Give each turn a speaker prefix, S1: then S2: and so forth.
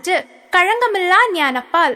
S1: என்று கழங்கமில்லா ஞானப்பால்.